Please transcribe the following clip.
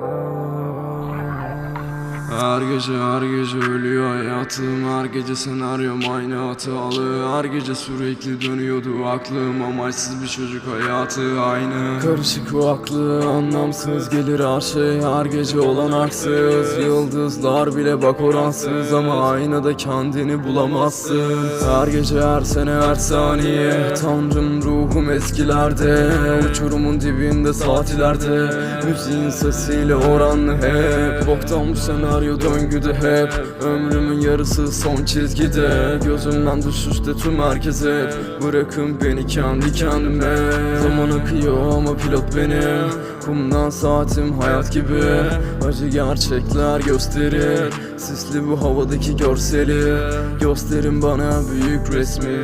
Oh. Her gece her gece ölüyor hayatım. Her gece senaryom aynı hatalı Her gece sürekli dönüyordu aklım. Amaçsız bir çocuk hayatı aynı. Karışık o aklı anlamsız gelir her şey. Her gece olan haksız. Yıldızlar bile bak oransız Ama aynada kendini bulamazsın. Her gece her sene her saniye. Tanrım ruhum eskilerde. Uçurumun dibinde saatlerde. Müziğin sesiyle oranlı hep. Boktan bu senaryo döngüde hep Ömrümün yarısı son çizgide Gözümden düşüşte tüm herkes hep Bırakın beni kendi kendime Zaman akıyor ama pilot benim Kumdan saatim hayat gibi Acı gerçekler gösterir Sisli bu havadaki görseli Gösterin bana büyük resmi